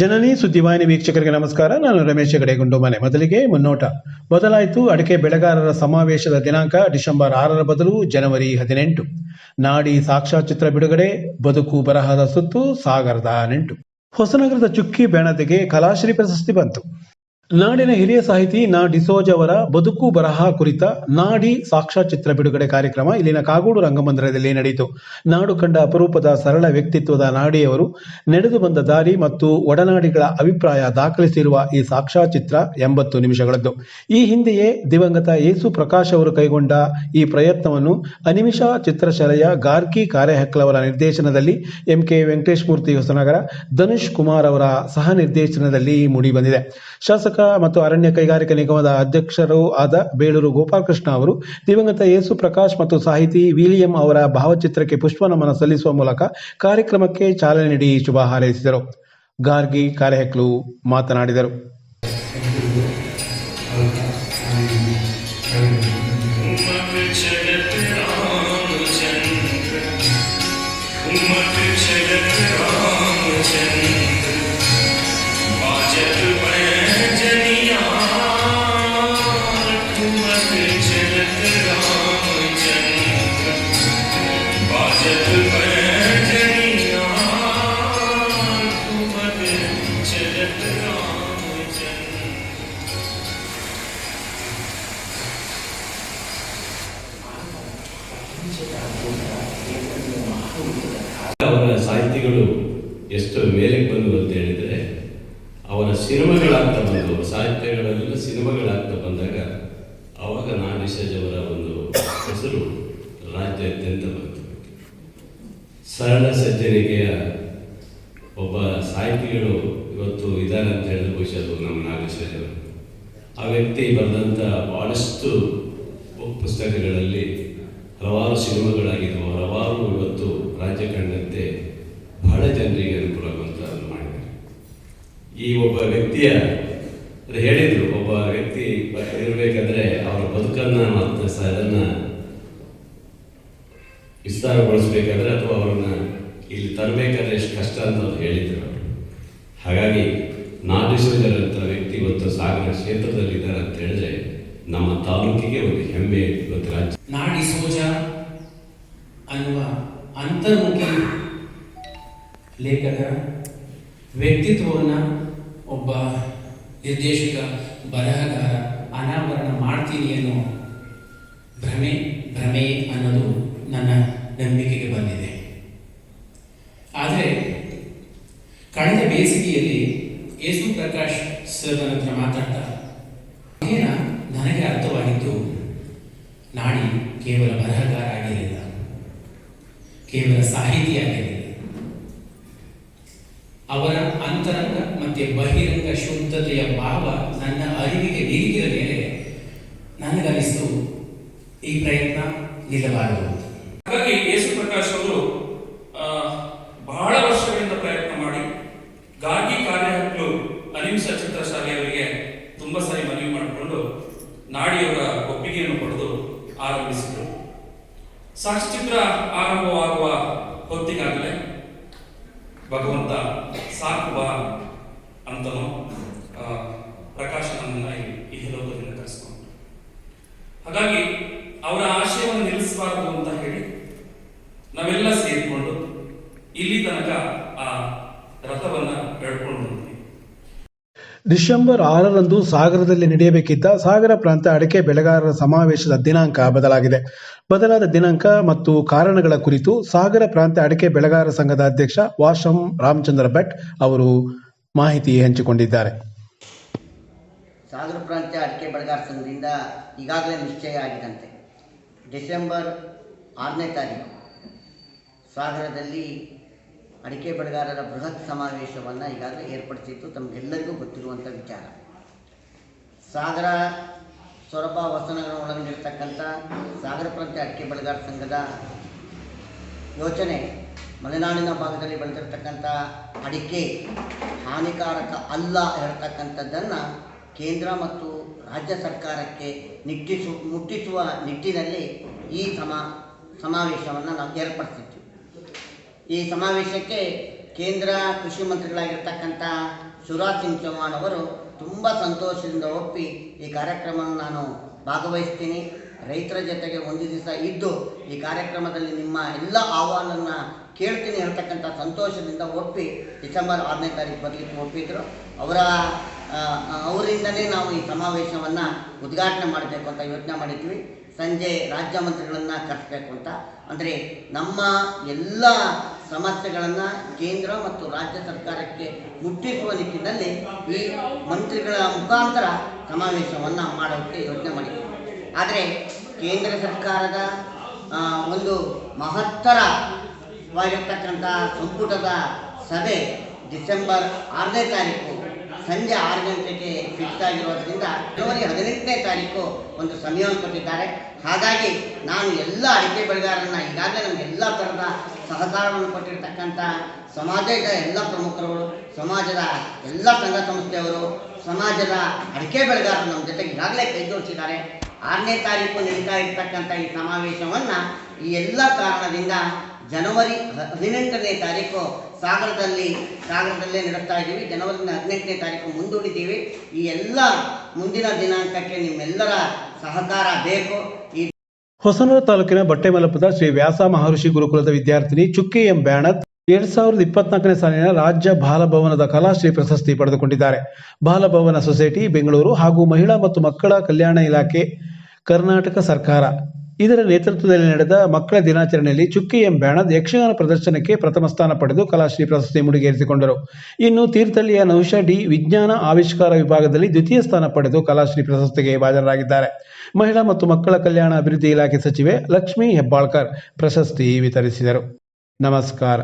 ಜನನಿ ಸುದ್ದಿವಾಹಿನಿ ವೀಕ್ಷಕರಿಗೆ ನಮಸ್ಕಾರ. ನಾನು ರಮೇಶ್ ಗಡೆಗುಂಡು ಮನೆ ಮೊದಲಿಗೆ ಮುನ್ನೋಟ. ಬದಲಾಯಿತು ಅಡಿಕೆ ಬೆಳೆಗಾರರ ಸಮಾವೇಶದ ದಿನಾಂಕ ಡಿಸೆಂಬರ್ ಆರರ ಬದಲು ಜನವರಿ ಹದಿನೆಂಟು. ನಾಡಿ ಸಾಕ್ಷಾಚಿತ್ರ ಬಿಡುಗಡೆ, ಬದುಕು ಬರಹದ ಸುತ್ತು, ಸಾಗರದ ನೆಂಟು ಹೊಸನಗರದ ಚುಕ್ಕಿ, ಬೆಣತೆಗೆ ಕಲಾಶ್ರೀ ಪ್ರಶಸ್ತಿ ಬಂತು. ನಾಡಿನ ಹಿರಿಯ ಸಾಹಿತಿ ನಾ ಡಿಸೋಜ್ ಅವರ ಬದುಕು ಬರಹ ಕುರಿತ ನಾಡಿ ಸಾಕ್ಷ್ಯಚಿತ್ರ ಬಿಡುಗಡೆ ಕಾರ್ಯಕ್ರಮ ಇಲ್ಲಿನ ಕಾಗೋಡು ರಂಗಮಂದಿರದಲ್ಲಿ ನಡೆಯಿತು. ನಾಡು ಕಂಡ ಅಪರೂಪದ ಸರಳ ವ್ಯಕ್ತಿತ್ವದ ನಾಡಿಯವರು ನಡೆದು ಬಂದ ದಾರಿ ಮತ್ತು ಒಡನಾಡಿಗಳ ಅಭಿಪ್ರಾಯ ದಾಖಲಿಸಿರುವ ಈ ಸಾಕ್ಷ್ಯಚಿತ್ರ ಎಂಬತ್ತು ನಿಮಿಷಗಳದ್ದು. ಈ ಹಿಂದೆಯೇ ದಿವಂಗತ ಯೇಸು ಪ್ರಕಾಶ್ ಅವರು ಕೈಗೊಂಡ ಈ ಪ್ರಯತ್ನವನ್ನು ಅನಿಮಿಷ ಚಿತ್ರಶಾಲೆಯ ಗಾರ್ಕಿ ಕಾರ್ಯಹಕ್ಲವರ ನಿರ್ದೇಶನದಲ್ಲಿ ಎಂ ಕೆ ವೆಂಕಟೇಶ್ ಮೂರ್ತಿ ಹೊಸನಗರ, ಧನುಷ್ ಕುಮಾರ್ ಅವರ ಸಹ ನಿರ್ದೇಶನದಲ್ಲಿ ಮೂಡಿಬಂದಿದೆ ಶಾಸಕ ಪುಸ್ತಕ ಮತ್ತು ಅರಣ್ಯ ಕೈಗಾರಿಕಾ ನಿಗಮದ ಅಧ್ಯಕ್ಷರೂ ಆದ ಬೇಳೂರು ಗೋಪಾಲಕೃಷ್ಣ ಅವರು, ದಿವಂಗತ ಯೇಸು ಪ್ರಕಾಶ್ ಮತ್ತು ಸಾಹಿತಿ ವಿಲಿಯಂ ಅವರ ಭಾವಚಿತ್ರಕ್ಕೆ ಪುಷ್ಪ ನಮನ ಸಲ್ಲಿಸುವ ಮೂಲಕ ಕಾರ್ಯಕ್ರಮಕ್ಕೆ ಚಾಲನೆ ನೀಡಿ ಶುಭ ಹಾರೈಸಿದರು. ಗಾರ್ಗಿ ಕಾರ್ಯಹೆಕ್ಲು ಮಾತನಾಡಿದರು. ಅವರ ಸಾಹಿತಿಗಳು ಎಷ್ಟು ಮೇಲಕ್ಕೆ ಬಂದವು ಅಂತ ಹೇಳಿದರೆ ಅವರ ಸಿನಿಮಾಗಳಾಗ್ತಾ ಬಂದವು ಸಾಹಿತ್ಯಗಳೆಲ್ಲ ಸಿನಿಮಾಗಳಾಗ್ತಾ ಬಂದಾಗ ಅವಾಗ ನಾಗೇಶವರ ಅವರ ಒಂದು ಹೆಸರು ರಾಜ್ಯಾದ್ಯಂತ ಬಂತು. ಸರಳ ಸಜ್ಜನಿಕೆಯ ಒಬ್ಬ ಸಾಹಿತಿಗಳು ಇವತ್ತು ಇದ್ದಾರೆ ಅಂತ ಹೇಳಿದ ಬಹುಶಃ ನಮ್ಮ ನಾಗೇಶ್ವರ ಆ ವ್ಯಕ್ತಿ ಬರೆದಂಥ ಭಾಳಷ್ಟು ಪುಸ್ತಕಗಳಲ್ಲಿ ಹಲವಾರು ಸಿನಿಮಾಗಳಾಗಿದ್ದವು. ಹಲವಾರು ಇವತ್ತು ರಾಜ್ಯ ಕಂಡಂತೆ ಬಹಳ ಜನರಿಗೆ ಅನುಕೂಲ ಆಗುವಂಥದ್ದು ಮಾಡಿದ್ದಾರೆ. ಈ ಒಬ್ಬ ವ್ಯಕ್ತಿಯ ಹೇಳಿದರು, ಒಬ್ಬ ವ್ಯಕ್ತಿ ಇರಬೇಕಂದ್ರೆ ಅವರ ಬದುಕನ್ನ ಮತ್ತು ಅದನ್ನು ವಿಸ್ತಾರಗೊಳಿಸ್ಬೇಕಾದ್ರೆ ಅಥವಾ ಅವರನ್ನ ಇಲ್ಲಿ ತರಬೇಕಾದ್ರೆ ಎಷ್ಟು ಕಷ್ಟ ಅಂತ ಅವ್ರು ಹೇಳಿದ್ರು ಹಾಗಾಗಿ ನಾಗೇಶ್ವರಂತ ವ್ಯಕ್ತಿ ಇವತ್ತು ಸಾಗರ ಕ್ಷೇತ್ರದಲ್ಲಿದ್ದಾರೆ ಅಂತ ಹೇಳಿದ್ರೆ ನಮ್ಮ ತಾಲೂಕಿಗೆ ಒಂದು ಹೆಮ್ಮೆ ಇವತ್ತು ರಾಜ್ಯ. ನಾಡಿ ಸೋಜ ಅನ್ನುವ ಅಂತರ್ಮುಖಿ ಲೇಖಕ ವ್ಯಕ್ತಿತ್ವವನ್ನು ಒಬ್ಬ ನಿರ್ದೇಶಕ, ಬರಹಗಾರ, ಅನಾವರಣ ಮಾಡ್ತೀನಿ ಅನ್ನೋ ಭ್ರಮೆ ಭ್ರಮೆ ಅನ್ನೋದು ನನ್ನ ನಂಬಿಕೆಗೆ ಬಂದಿದೆ. ಆದರೆ ಕಳೆದ ಬೇಸಿಗೆಯಲ್ಲಿ ಯೇಸು ಪ್ರಕಾಶ್ ಸರ್ ನನ್ನ ಹತ್ರ ಮಾತಾಡ್ತಾ ಏನ ನನಗೆ ಅರ್ಥವಾಗಿದ್ದು ನಾಡಿ ಕೇವಲ ಬರಹಗಾರ ಆಗಿರಲಿಲ್ಲ ಕೇವಲ ಸಾಹಿತಿ ಆಗಿರಲಿಲ್ಲ ಅವರ ಅಂತರಂಗ ಮತ್ತೆ ಬಹಿರಂಗ ಶುದ್ಧತೆಯ ಭಾವ ನನ್ನ ಅರಿವಿಗೆ ನೀಡಿದ ಮೇಲೆ ನನಗನಿಸ್ತು ಈ ಪ್ರಯತ್ನ ನಿಲ್ಲಬಾರದು. ಹಾಗಾಗಿ ಯೇಸು ಪ್ರಕಾಶ್ ಅವರು ಆ, ಬಹಳ ವರ್ಷಗಳಿಂದ ಪ್ರಯತ್ನ ಮಾಡಿ ಗಾಗಿ ಕಾರ್ಯಹಕ್ಲು ಅನಿಮಿಷ ಚಿತ್ರಶಾಲೆಯವರಿಗೆ ತುಂಬ ಸಾರಿ ಮನವಿ ಮಾಡಿಕೊಂಡು ನಾಡಿಯವರ ಒಪ್ಪಿಗೆಯನ್ನು ಪಡೆದು ಆರಂಭಿಸಿದರು ಸಾಕ್ಷ್ಯಚಿತ್ರ ಆರಂಭವಾಗುವ ಹೊತ್ತಿಗಾಗಲೇ ಭಗವಂತ ಸಾಕುವ ಅಂತನೋ ಆ, ಪ್ರಕಾಶನನ್ನ ಈ ಲೋಕದಿಂದ ಕರೆಸ್ಕೊಂಡು ಹಾಗಾಗಿ ಅವರ ಆಶಯವನ್ನು ನಿಲ್ಲಿಸಬಾರದು ಅಂತ ಹೇಳಿ ನಾವೆಲ್ಲ ಸೇರಿಕೊಂಡು ಇಲ್ಲಿ ತನಕ ಆ ರಥವನ್ನ ಬೆಳ್ಕೊಂಡು ಡಿಸೆಂಬರ್ ಆರರಂದು ಸಾಗರದಲ್ಲಿ ನಡೆಯಬೇಕಿದ್ದ ಸಾಗರ ಪ್ರಾಂತ ಅಡಿಕೆ ಬೆಳೆಗಾರರ ಸಮಾವೇಶದ ದಿನಾಂಕ ಬದಲಾಗಿದೆ. ಬದಲಾದ ದಿನಾಂಕ ಮತ್ತು ಕಾರಣಗಳ ಕುರಿತು ಸಾಗರ ಪ್ರಾಂತ ಅಡಕೆ ಬೆಳೆಗಾರರ ಸಂಘದ ಅಧ್ಯಕ್ಷ ವಾಶಂ ರಾಮಚಂದ್ರ ಭಟ್ ಅವರು ಮಾಹಿತಿ ಹಂಚಿಕೊಂಡಿದ್ದಾರೆ. ಸಾಗರ ಪ್ರಾಂತ್ಯ ಅಡಕೆ ಬೆಳೆಗಾರ ಸಂಘದಿಂದ ಈಗಾಗಲೇ ನಿಶ್ಚಯ ಆಗಿದಂತೆ ಡಿಸೆಂಬರ್ ಆರನೇ ತಾರೀಕು ಸಾಗರದಲ್ಲಿ ಅಡಿಕೆ ಬೆಳೆಗಾರರ ಬೃಹತ್ ಸಮಾವೇಶವನ್ನು ಈಗಾಗಲೇ ಏರ್ಪಡಿಸಿತ್ತು. ತಮಗೆಲ್ಲರಿಗೂ ಗೊತ್ತಿರುವಂಥ ವಿಚಾರ. ಸಾಗರ ಸೊರಬ ವಸನಗಳ ಒಳಗೊಂಡಿರ್ತಕ್ಕಂಥ ಸಾಗರ ಪ್ರಾಂತ್ಯ ಅಡಿಕೆ ಬೆಳೆಗಾರ ಸಂಘದ ಯೋಚನೆ ಮಲೆನಾಡಿನ ಭಾಗದಲ್ಲಿ ಬೆಳೆದಿರ್ತಕ್ಕಂಥ ಅಡಿಕೆ ಹಾನಿಕಾರಕ ಅಲ್ಲ ಹೇಳ್ತಕ್ಕಂಥದ್ದನ್ನು ಕೇಂದ್ರ ಮತ್ತು ರಾಜ್ಯ ಸರ್ಕಾರಕ್ಕೆ ನಿಟ್ಟಿಸು ಮುಟ್ಟಿಸುವ ನಿಟ್ಟಿನಲ್ಲಿ ಈ ಸಮ, ಸಮಾವೇಶವನ್ನು ನಾವು ಏರ್ಪಡಿಸಿದ್ವಿ ಈ ಸಮಾವೇಶಕ್ಕೆ ಕೇಂದ್ರ ಕೃಷಿ ಮಂತ್ರಿಗಳಾಗಿರ್ತಕ್ಕಂಥ ಶಿವರಾಜ್ ಸಿಂಗ್ ಚೌಹಾಣ್ ಅವರು ತುಂಬ ಸಂತೋಷದಿಂದ ಒಪ್ಪಿ ಈ ಕಾರ್ಯಕ್ರಮವನ್ನು ನಾನು ಭಾಗವಹಿಸ್ತೀನಿ. ರೈತರ ಜೊತೆಗೆ ಒಂದು ದಿವಸ ಇದ್ದು ಈ ಕಾರ್ಯಕ್ರಮದಲ್ಲಿ ನಿಮ್ಮ ಎಲ್ಲ ಆಹ್ವಾನವನ್ನು ಕೇಳ್ತೀನಿ ಹೇಳ್ತಕ್ಕಂಥ ಸಂತೋಷದಿಂದ ಒಪ್ಪಿ ಡಿಸೆಂಬರ್ ಆರನೇ ತಾರೀಕು ಬರಲಿಕ್ಕೆ ಒಪ್ಪಿದ್ರು. ಅವರ ಅವರಿಂದಲೇ ನಾವು ಈ ಸಮಾವೇಶವನ್ನು ಉದ್ಘಾಟನೆ ಮಾಡಬೇಕು ಅಂತ ಯೋಚನೆ ಮಾಡಿದ್ವಿ. ಸಂಜೆ ರಾಜ್ಯ ಮಂತ್ರಿಗಳನ್ನು ಕರೆಸಬೇಕು ಅಂತ. ಅಂದರೆ ನಮ್ಮ ಎಲ್ಲ ಸಮಸ್ಯೆಗಳನ್ನು ಕೇಂದ್ರ ಮತ್ತು ರಾಜ್ಯ ಸರ್ಕಾರಕ್ಕೆ ಮುಟ್ಟಿಸುವ ನಿಟ್ಟಿನಲ್ಲಿ ಈ ಮಂತ್ರಿಗಳ ಮುಖಾಂತರ ಸಮಾವೇಶವನ್ನು ಮಾಡೋಕ್ಕೆ ಯೋಚನೆ ಮಾಡಿದ್ದೀವಿ. ಆದರೆ ಕೇಂದ್ರ ಸರ್ಕಾರದ ಒಂದು ಮಹತ್ತರವಾಗಿರ್ತಕ್ಕಂಥ ಸಂಪುಟದ ಸಭೆ ಡಿಸೆಂಬರ್ ಆರನೇ ತಾರೀಕು ಸಂಜೆ ಆರು ಗಂಟೆಗೆ ಫಿಕ್ಸ್ ಆಗಿರೋದ್ರಿಂದ ಜನವರಿ ಹದಿನೆಂಟನೇ ತಾರೀಕು ಒಂದು ಸಮಯವನ್ನು ಕೊಟ್ಟಿದ್ದಾರೆ. ಹಾಗಾಗಿ ನಾನು ಎಲ್ಲ ಅಡಿಕೆ ಬೆಳೆಗಾರರನ್ನ, ಈಗಾಗಲೇ ನಮ್ಗೆ ಎಲ್ಲ ಥರದ ಸಹಕಾರವನ್ನು ಕೊಟ್ಟಿರ್ತಕ್ಕಂಥ ಸಮಾಜದ ಎಲ್ಲ ಪ್ರಮುಖರುಗಳು, ಸಮಾಜದ ಎಲ್ಲ ಸಂಘ ಸಂಸ್ಥೆಯವರು, ಸಮಾಜದ ಅಡಿಕೆ ಬೆಳೆಗಾರರು ನಮ್ಮ ಜೊತೆಗೆ ಈಗಾಗಲೇ ಕೈ ಜೋಡಿಸಿದ್ದಾರೆ. ಆರನೇ ತಾರೀಕು ನಡೀತಾ ಇರ್ತಕ್ಕಂಥ ಈ ಸಮಾವೇಶವನ್ನು ಈ ಎಲ್ಲ ಕಾರಣದಿಂದ ಜನವರಿ ಹದಿನೆಂಟನೇ ತಾರೀಕು ಸಾಗರದಲ್ಲಿ, ಸಾಗರದಲ್ಲೇ ನಡೆಸ್ತಾ ಇದ್ದೀವಿ. ಜನವರಿ ಹದಿನೆಂಟನೇ ತಾರೀಕು ಮುಂದೂಡಿದ್ದೀವಿ. ಈ ಎಲ್ಲ ಮುಂದಿನ ದಿನಾಂಕಕ್ಕೆ ನಿಮ್ಮೆಲ್ಲರ ಸಹಕಾರ ಬೇಕು. ಈ ಹೊಸನೂರು ತಾಲೂಕಿನ ಬಟ್ಟೆಮಲಪದ ಶ್ರೀ ವ್ಯಾಸ ಮಹರ್ಷಿ ಗುರುಕುಲದ ವಿದ್ಯಾರ್ಥಿನಿ ಚುಕ್ಕಿ ಎಂ ಬ್ಯಾಣತ್ ಎರಡ್ ಸಾವಿರದ ಇಪ್ಪತ್ನಾಲ್ಕನೇ ಸಾಲಿನ ರಾಜ್ಯ ಬಾಲಭವನದ ಕಲಾಶ್ರೀ ಪ್ರಶಸ್ತಿ ಪಡೆದುಕೊಂಡಿದ್ದಾರೆ. ಬಾಲಭವನ ಸೊಸೈಟಿ, ಬೆಂಗಳೂರು ಹಾಗೂ ಮಹಿಳಾ ಮತ್ತು ಮಕ್ಕಳ ಕಲ್ಯಾಣ ಇಲಾಖೆ, ಕರ್ನಾಟಕ ಸರ್ಕಾರ. ಇದರ ನೇತೃತ್ವದಲ್ಲಿ ನಡೆದ ಮಕ್ಕಳ ದಿನಾಚರಣೆಯಲ್ಲಿ ಚುಕ್ಕಿ ಎಂ ಬ್ಯಾಣದ್ ಯಕ್ಷಗಾನ ಪ್ರದರ್ಶನಕ್ಕೆ ಪ್ರಥಮ ಸ್ಥಾನ ಪಡೆದು ಕಲಾಶ್ರೀ ಪ್ರಶಸ್ತಿ ಮುಡಿಗೇರಿಸಿಕೊಂಡರು. ಇನ್ನು ತೀರ್ಥಳ್ಳಿಯ ನಹುಷ ಡಿ ವಿಜ್ಞಾನ ಆವಿಷ್ಕಾರ ವಿಭಾಗದಲ್ಲಿ ದ್ವಿತೀಯ ಸ್ಥಾನ ಪಡೆದು ಕಲಾಶ್ರೀ ಪ್ರಶಸ್ತಿಗೆ ಭಾಜನರಾಗಿದ್ದಾರೆ. ಮಹಿಳಾ ಮತ್ತು ಮಕ್ಕಳ ಕಲ್ಯಾಣ ಅಭಿವೃದ್ಧಿ ಇಲಾಖೆ ಸಚಿವೆ ಲಕ್ಷ್ಮೀ ಹೆಬ್ಬಾಳ್ಕರ್ ಪ್ರಶಸ್ತಿ ವಿತರಿಸಿದರು. ನಮಸ್ಕಾರ.